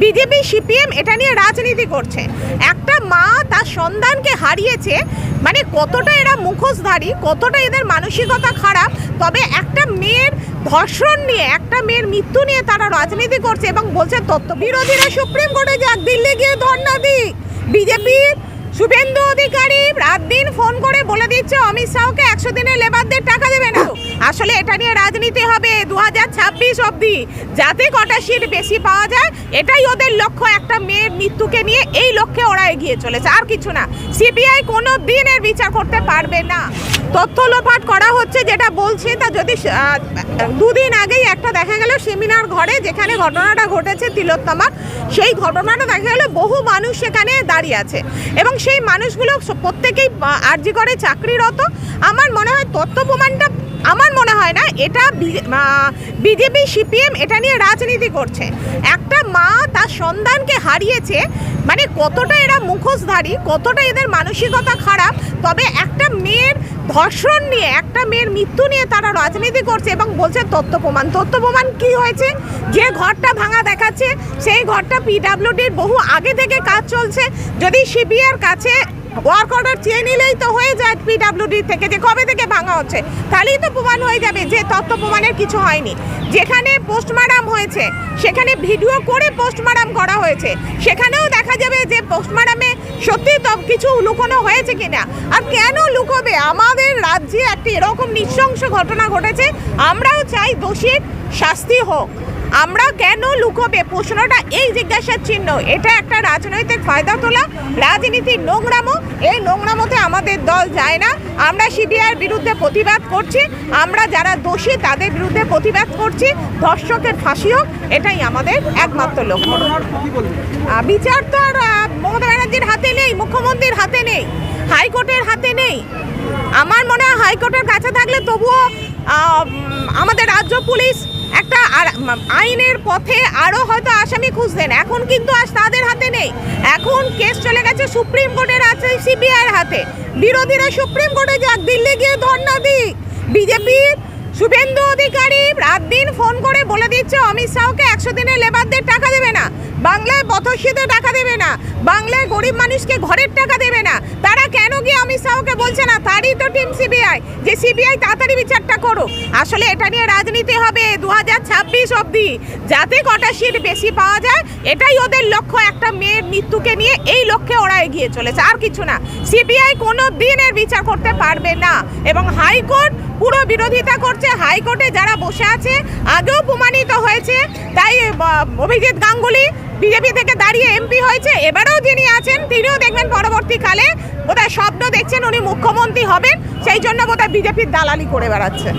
BJP CPM এটা নিয়ে রাজনীতি করছে। একটা মা তার সন্তানকে হারিয়েছে মানে কতটা এরা মুখোশধারী, কতটা এদের মানসিকতা খারাপ, তবে একটা মেয়ের ধর্ষণ নিয়ে, একটা মেয়ের মৃত্যু নিয়ে তারা রাজনীতি করছে এবং বলছে তত্ত্ব বিরোধীরা সুপ্রিম কোর্টে যাক, দিল্লি গিয়ে ধর্ণা দিক। বিজেপির শুভেন্দু অধিকারী রাত দিন ফোন করে বলে দিচ্ছে অমিত শাহকে একশো দিনের লেবারদের টাকা দেবে না। আসলে এটা নিয়ে রাজনীতি হবে দু হাজার ছাব্বিশ অব্দি যাতে কটা সিট বেশি পাওয়া যায়, এটাই ওদের লক্ষ্য। একটা মেয়ের মৃত্যুকে নিয়ে এই লক্ষ্যে ওরা এগিয়ে চলেছে। আর কিছু না, সিবিআই কোনো দিন এর বিচার করতে পারবে না। তথ্য লোপাট করা হচ্ছে, যেটা বলছে তা যদি দুদিন আগেই একটা দেখা গেল সেমিনার ঘরে, যেখানে ঘটনাটা ঘটেছে তিলোত্তমার সেই ঘটনাটা দেখা গেল বহু মানুষ সেখানে দাঁড়িয়ে আছে। এবং সেই মানুষগুলো প্রত্যেকেই আর্জি করে চাকরিরত। আমার মনে হয় তথ্য প্রমাণটা আমার মনে হয় না, এটা বিজেপি, সিপিএম এটা নিয়ে রাজনীতি করছে। একটা মা তার সন্তানকে হারিয়েছে মানে কতটা এরা মুখোশধারী, কতটা এদের মানসিকতা খারাপ, তবে একটা মেয়ের ধর্ষণ নিয়ে, একটা মেয়ের মৃত্যু নিয়ে তারা রাজনীতি করছে এবং বলছে তথ্য প্রমাণ। তথ্য প্রমাণ কী হয়েছে? যে ঘরটা ভাঙা দেখাচ্ছে, সেই ঘরটা পিডাব্লিউডির বহু আগে থেকে কাজ চলছে। যদি সিবিআর কাছে ওয়ার্ক অর্ডার চেয়ে নিলেই তো হয়ে যায় পিডাব্লিউডি থেকে, যে কবে থেকে ভাঙা হচ্ছে, তাহলেই তো প্রমাণ হয়ে যাবে যে তথ্য প্রমাণের কিছু হয়নি। যেখানে পোস্টমার্টাম হয়েছে, সেখানে ভিডিও করে পোস্টমার্টাম করা হয়েছে। সেখানেও দেখা যাবে যে পোস্টমার্টামে সত্যি কিছু লুকোনো হয়েছে কিনা। আর কেন লুকোবে? আমাদের রাজ্যে একটি এরকম নৃশংস ঘটনা ঘটেছে, আমরাও চাই দোষীর শাস্তি হোক। আমরা কেন লুকোবে? প্রশ্নটা এই জিজ্ঞাসার চিহ্ন। এটা একটা রাজনৈতিক ফায়দা তোলা, রাজনীতির নোংরামো। এই নোংরামোতে আমাদের দল যায় না। আমরা সিবিআইয়ের বিরুদ্ধে প্রতিবাদ করছি। আমরা যারা দোষী, তাদের বিরুদ্ধে প্রতিবাদ করছি। ধর্ষকের ফাঁসি হোক, এটাই আমাদের একমাত্র লক্ষ্য। বিচার তো আর মমতা ব্যানার্জির হাতে নেই, মুখ্যমন্ত্রীর হাতে নেই, হাইকোর্টের হাতে নেই। আমার মনে হয় হাইকোর্টের কাছে থাকলে তবুও আমাদের রাজ্য পুলিশ আর- আইনের পথে আরও হয়তো আসামি খুঁজতেন এখন কিন্তু আজ তাদের হাতে নেই। এখন কেস চলে গেছে সুপ্রিম কোর্টের আছে সিবিআইয়ের হাতে। বিরোধীরা সুপ্রিম কোর্টে যাক, দিল্লি গিয়ে ধর্ণা দিক। বিজেপির শুভেন্দু অধিকারী রাত দিন ফোন করে বলে দিচ্ছে, অমিত শাহকে একশো দিনের লেবারদের টাকা দেবে না। বাংলায় পথশীতে টাকা দেবে না। বাংলায় গরিব মানুষকে ঘরের টাকা দেবে না তারা কেন গিয়ে অমিত শাহকে বলছে না তারই তো টিম সিবিআই যে সিবিআই তাড়াতাড়ি বিচারটা করুক আসলে এটা নিয়ে রাজনীতি হবে দু হাজার ছাব্বিশ অব্দি যাতে কটা সিট বেশি পাওয়া যায়, এটাই ওদের লক্ষ্য। একটা মেয়ের মৃত্যুকে নিয়ে এই লক্ষ্যে ওরা এগিয়ে চলেছে। আর কিছু না। সিবিআই কোনো দিন এর বিচার করতে পারবে না। এবং হাইকোর্ট পুরো বিরোধিতা করছে। হাইকোর্টে যারা বসে আছে, আগেও প্রমাণিত হয়েছে। তাই অভিজিৎ গাঙ্গুলি বিজেপি থেকে দাঁড়িয়ে এমপি হয়েছে। এবারেও যিনি আছেন, তিনিও দেখবেন পরবর্তীকালে বোধহয় স্বপ্ন দেখছেন উনি মুখ্যমন্ত্রী হবেন। সেই জন্য বোধহয় বিজেপির দালালি করে বেড়াচ্ছে।